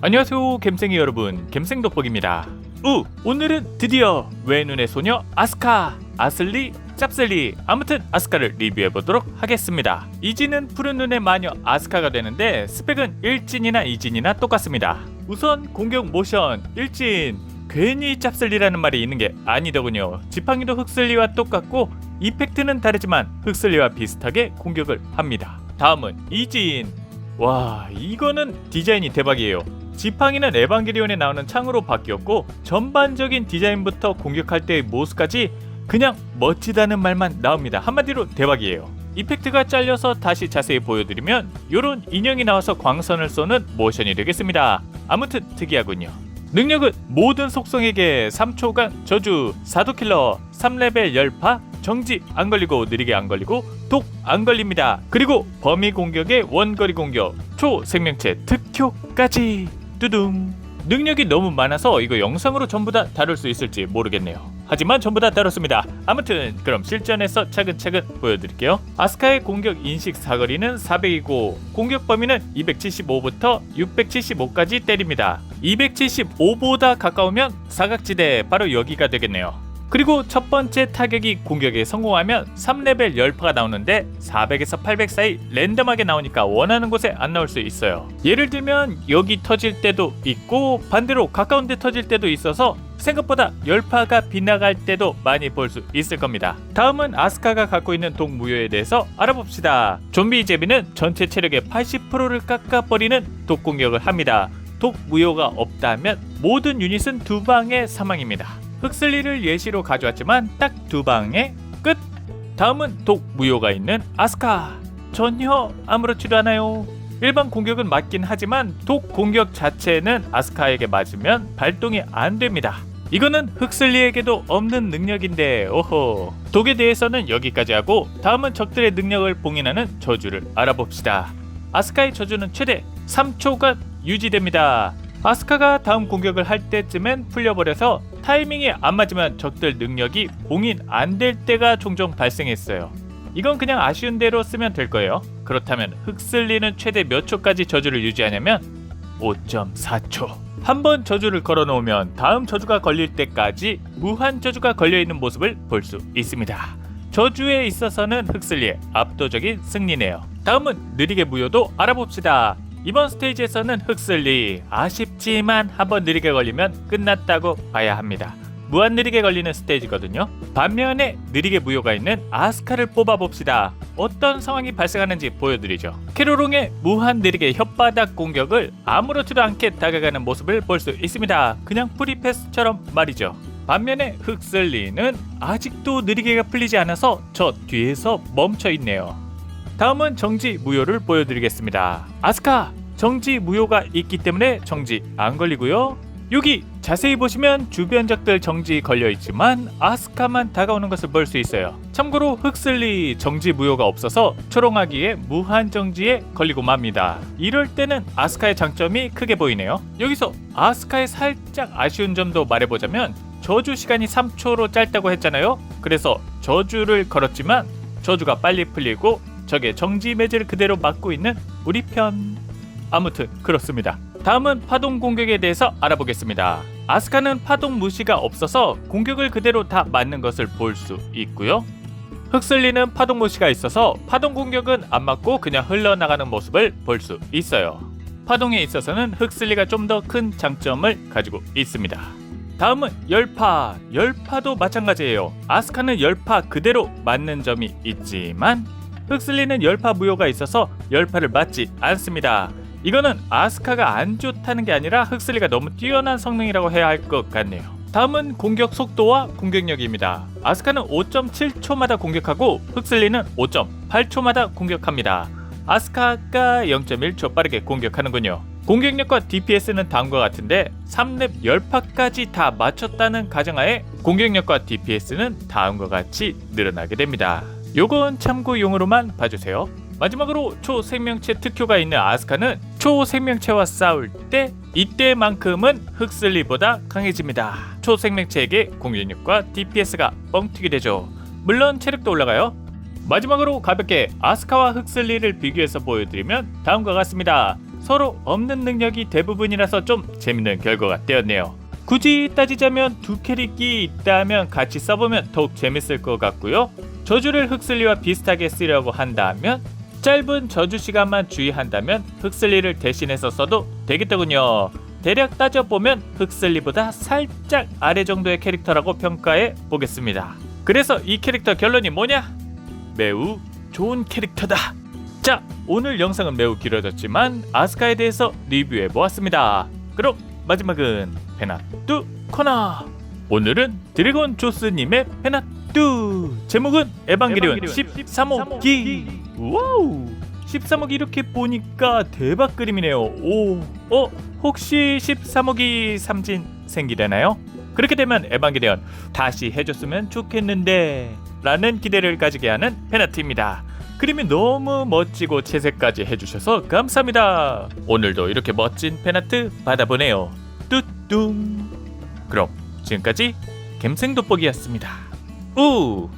안녕하세요 갬생이 여러분. 갬생돋보기입니다. 우 오늘은 드디어 외눈의 소녀 아스카 아슬리 짭슬리 아무튼 아스카를 리뷰해 보도록 하겠습니다. 이진은 푸른 눈의 마녀 아스카가 되는데 스펙은 1진이나 2진이나 똑같습니다. 우선 공격 모션 1진. 괜히 짭슬리라는 말이 있는 게 아니더군요. 지팡이도 흑슬리와 똑같고 이펙트는 다르지만 흑슬리와 비슷하게 공격을 합니다. 다음은 이진. 와 이거는 디자인이 대박이에요 지팡이는 에반게리온에 나오는 창으로 바뀌었고 전반적인 디자인부터 공격할 때의 모습까지 그냥 멋지다는 말만 나옵니다. 한마디로 대박이에요. 이펙트가 잘려서 다시 자세히 보여드리면 요런 인형이 나와서 광선을 쏘는 모션이 되겠습니다. 아무튼 특이하군요. 능력은 모든 속성에게 3초간 저주 사도킬러 3레벨 열파 정지 안 걸리고 느리게 안 걸리고 독 안 걸립니다. 그리고 범위 공격의 원거리 공격 초 생명체 특효까지 뚜둥 능력이 너무 많아서 이거 영상으로 전부 다 다룰 수 있을지 모르겠네요. 하지만 전부 다 다뤘습니다. 아무튼 그럼 실전에서 차근차근 보여드릴게요. 아스카의 공격 인식 사거리는 400이고 공격 범위는 275부터 675까지 때립니다. 275보다 가까우면 사각지대 바로 여기가 되겠네요. 그리고 첫 번째 타격이 공격에 성공하면 3레벨 열파가 나오는데 400에서 800 사이 랜덤하게 나오니까 원하는 곳에 안 나올 수 있어요. 예를 들면 여기 터질 때도 있고 반대로 가까운 데 터질 때도 있어서 생각보다 열파가 빗나갈 때도 많이 볼 수 있을 겁니다. 다음은 아스카가 갖고 있는 독무효에 대해서 알아봅시다. 좀비 제비는 전체 체력의 80%를 깎아버리는 독공격을 합니다. 독무효가 없다면 모든 유닛은 두 방의 사망입니다. 흑슬리를 예시로 가져왔지만 딱 두 방의 끝. 다음은 독 무효가 있는 아스카. 전혀 아무렇지도 않아요. 일반 공격은 맞긴 하지만 독 공격 자체는 아스카에게 맞으면 발동이 안 됩니다. 이거는 흑슬리에게도 없는 능력인데 오호. 독에 대해서는 여기까지 하고 다음은 적들의 능력을 봉인하는 저주를 알아봅시다. 아스카의 저주는 최대 3초간 유지됩니다. 아스카가 다음 공격을 할 때쯤엔 풀려버려서 타이밍이 안 맞으면 적들 능력이 봉인 안 될 때가 종종 발생했어요. 이건 그냥 아쉬운 대로 쓰면 될 거예요. 그렇다면 흑슬리는 최대 몇 초까지 저주를 유지하냐면 5.4초. 한 번 저주를 걸어 놓으면 다음 저주가 걸릴 때까지 무한 저주가 걸려 있는 모습을 볼 수 있습니다. 저주에 있어서는 흑슬리의 압도적인 승리네요. 다음은 느리게 무효도 알아봅시다. 이번 스테이지에서는 흑슬리 아쉽지만 한번 느리게 걸리면 끝났다고 봐야 합니다. 무한 느리게 걸리는 스테이지거든요. 반면에 느리게 무효가 있는 아스카를 뽑아봅시다. 어떤 상황이 발생하는지 보여드리죠. 캐로롱의 무한 느리게 혓바닥 공격을 아무렇지도 않게 다가가는 모습을 볼 수 있습니다. 그냥 프리패스처럼 말이죠. 반면에 흑슬리는 아직도 느리게가 풀리지 않아서 저 뒤에서 멈춰 있네요. 다음은 정지 무효를 보여드리겠습니다. 아스카 정지 무효가 있기 때문에 정지 안 걸리고요. 여기 자세히 보시면 주변 적들 정지 걸려 있지만 아스카만 다가오는 것을 볼 수 있어요. 참고로 흑슬리 정지 무효가 없어서 초롱하기에 무한 정지에 걸리고 맙니다. 이럴 때는 아스카의 장점이 크게 보이네요. 여기서 아스카의 살짝 아쉬운 점도 말해보자면 저주 시간이 3초로 짧다고 했잖아요. 그래서 저주를 걸었지만 저주가 빨리 풀리고 적의 정지 매제를 그대로 막고 있는 우리 편. 아무튼 그렇습니다. 다음은 파동 공격에 대해서 알아보겠습니다. 아스카는 파동 무시가 없어서 공격을 그대로 다 맞는 것을 볼 수 있고요. 흑슬리는 파동 무시가 있어서 파동 공격은 안 맞고 그냥 흘러나가는 모습을 볼 수 있어요. 파동에 있어서는 흑슬리가 좀 더 큰 장점을 가지고 있습니다. 다음은 열파. 열파도 마찬가지예요. 아스카는 열파 그대로 맞는 점이 있지만 흑슬리는 열파 무효가 있어서 열파를 맞지 않습니다. 이거는 아스카가 안 좋다는 게 아니라 흑슬리가 너무 뛰어난 성능이라고 해야 할 것 같네요. 다음은 공격 속도와 공격력입니다. 아스카는 5.7초마다 공격하고 흑슬리는 5.8초마다 공격합니다. 아스카가 0.1초 빠르게 공격하는군요. 공격력과 DPS는 다음과 같은데 3렙 10파까지 다 맞췄다는 가정하에 공격력과 DPS는 다음과 같이 늘어나게 됩니다. 요건 참고용으로만 봐주세요. 마지막으로 초생명체 특효가 있는 아스카는 초생명체와 싸울 때 이때만큼은 흑슬리보다 강해집니다. 초생명체에게 공격력과 DPS가 뻥튀기 되죠. 물론 체력도 올라가요. 마지막으로 가볍게 아스카와 흑슬리를 비교해서 보여드리면 다음과 같습니다. 서로 없는 능력이 대부분이라서 좀 재밌는 결과가 되었네요. 굳이 따지자면 두 캐릭이 있다면 같이 써보면 더욱 재밌을 것 같고요. 저주를 흑슬리와 비슷하게 쓰려고 한다면 짧은 저주 시간만 주의한다면 흑슬리를 대신해서 써도 되겠더군요. 대략 따져보면 흑슬리보다 살짝 아래 정도의 캐릭터라고 평가해 보겠습니다. 그래서 이 캐릭터 결론이 뭐냐? 매우 좋은 캐릭터다. 자, 오늘 영상은 매우 길어졌지만 아스카에 대해서 리뷰해 보았습니다. 그럼 마지막은 페나뚜 코너. 오늘은 드래곤 조스님의 페나뚜. 제목은 에반게리온 13호 기. 와우. 13호기 이렇게 보니까 대박 그림이네요. 오. 어, 혹시 13호기 삼진 생기려나요? 그렇게 되면 에반게리온 다시 해줬으면 좋겠는데 라는 기대를 가지게 하는 페나트입니다. 그림이 너무 멋지고 채색까지 해주셔서 감사합니다. 오늘도 이렇게 멋진 페나트 받아보네요. 뚜뚱. 그럼 지금까지 갬생 돋보기였습니다. 우